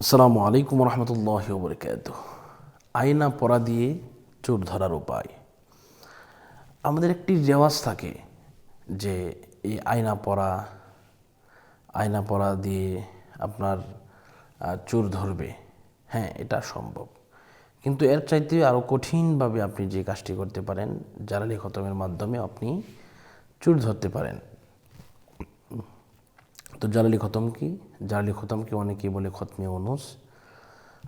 আসসালামু আলাইকুম রহমতুল্লাহ বরকাত আয়না পড়া দিয়ে চোর ধরার উপায়। আমাদের একটি রেওয়াজ থাকে যে এই আয়না পড়া আয়না পড়া দিয়ে আপনার চোর ধরবে। হ্যাঁ এটা সম্ভব। কিন্তু এর চাইতে আরও কঠিনভাবে আপনি যে কাজটি করতে পারেন জালালি খতমের মাধ্যমে আপনি চোর ধরতে পারেন। তো জালালি খতম কি? জালালি খতমকে অনেকেই বলে খতমে অনুস,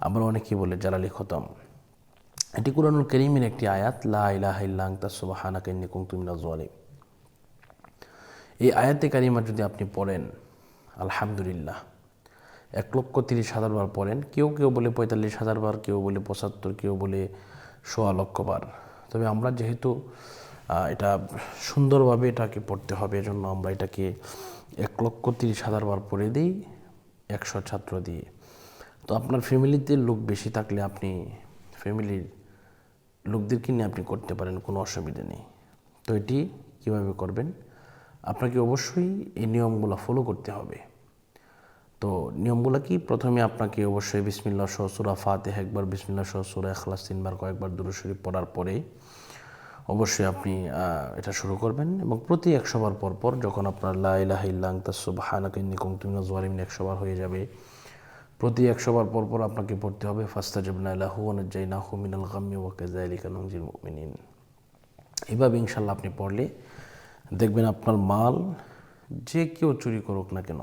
আবার অনেকেই বলে জালালি খতম। এটি কুরআনুল করিমের একটি আয়াত, লা ইলাহা ইল্লা আনতা সুবহানাকা ইন্নী কুনতু মিনাজ জালিম এই আয়াতে কারিমা যদি আপনি পড়েন, আলহামদুলিল্লাহ, এক লক্ষ তিরিশ হাজার বার পড়েন, কেউ কেউ বলে পঁয়তাল্লিশ হাজার বার, কেউ বলে পঁচাত্তর, কেউ বলে সোয়া লক্ষ বার। তবে আমরা যেহেতু এটা সুন্দরভাবে এটাকে পড়তে হবে। এজন্য আমরা এটাকে এক লক্ষ তিরিশ হাজার বার পড়ে দিই, একশো ছাত্র দিয়ে। তো আপনার ফ্যামিলিতে লোক বেশি থাকলে আপনি ফ্যামিলির লোকদেরকে নিয়ে আপনি করতে পারেন, কোনো অসুবিধা নেই। তো এটি কীভাবে করবেন? আপনাকে অবশ্যই এই নিয়মগুলো ফলো করতে হবে। তো নিয়মগুলো কি? প্রথমে আপনাকে অবশ্যই বিসমিল্লা সহ সুরা ফাতে একবার বিসমিল্লা সহ সুরা এখলাস তিনবার, কয়েকবার দুরু শরীফ পড়ার পরে অবশ্যই আপনি এটা শুরু করবেন এবং প্রতি একশো বার পর পর যখন আপনার লাইলাহ ইল্লাং তাসুবাহানাকিন্নি কুমতুমিনা জোয়ারিমিন একশো বার হয়ে যাবে, প্রতি একশো বার পর পর আপনাকে পড়তে হবে ফাস্তা জবনা লাহু অনুজাইনা হু মিনাল গাম্মি ওয়াকাজা আলিকা নজিল মুমিনিন। এভাবে ইনশাল্লাহ আপনি পড়লে দেখবেন আপনার মাল যে কেউ চুরি করুক না কেন,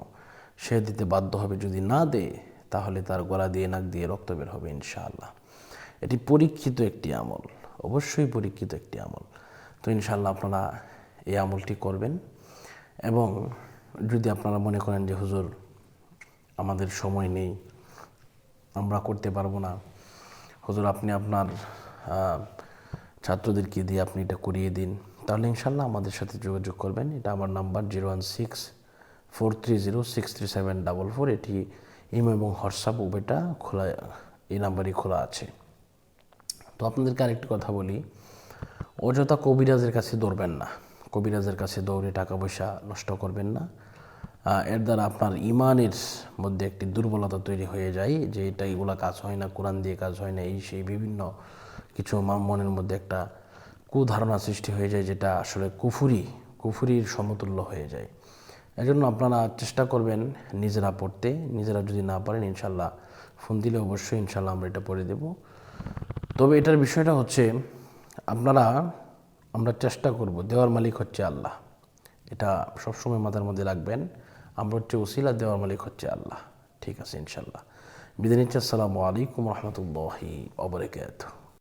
সে দিতে বাধ্য হবে। যদি না দেয়, তাহলে তার গলা দিয়ে, নাক দিয়ে রক্ত বের হবে ইনশাআল্লাহ। এটি পরীক্ষিত একটি আমল। অবশ্যই পরীক্ষিত একটি আমল। তো ইনশাল্লাহ আপনারা এই আমলটি করবেন এবং যদি আপনারা মনে করেন যে, হুজুর, আমাদের সময় নেই, আমরা করতে পারব না। হুজুর, আপনি আপনার ছাত্রদেরকে দিয়ে আপনি এটা করিয়ে দিন। তাহলে ইনশাল্লাহ আমাদের সাথে যোগাযোগ করবেন। এটা আমার number zero one six four three zero six three seven double four. এটি ইমো এবং হোয়াটসঅ্যাপ উভয়টা খোলা, এই নাম্বারই খোলা আছে। তো আপনাদেরকে আরেকটি কথা বলি। অযথা কবিরাজের কাছে দৌড়বেন না। কবিরাজের কাছে দৌড়ে টাকা পয়সা নষ্ট করবেন না। এর দ্বারা আপনার ইমানের মধ্যে একটি দুর্বলতা তৈরি হয়ে যায় যে এটা এগুলা কাজ হয় না, কোরআন দিয়ে কাজ হয় না, এই সেই বিভিন্ন কিছু মনের মধ্যে একটা কুধারণা সৃষ্টি হয়ে যায় যেটা আসলে কুফুরি, কুফুরির সমতুল্য হয়ে যায়। এজন্য আপনারা চেষ্টা করবেন নিজেরা পড়তে। নিজেরা যদি না পারেন, ইনশাল্লাহ ফোন দিলে অবশ্যই ইনশাল্লাহ আমরা এটা পড়ে দেবো। তবে এটার বিষয়টা হচ্ছে, আপনারা, আমরা চেষ্টা করব, দেওয়ার মালিক হচ্ছে আল্লাহ। এটা সবসময় মাথার মধ্যে রাখবেন, আমরা হচ্ছে ওসিলা, দেওয়ার মালিক হচ্ছে আল্লাহ। ঠিক আছে ইনশাল্লাহ বিদিন ইচ্ছা আসসালামু আলাইকুম রহমতুল্লাহি অবরাকাতুহ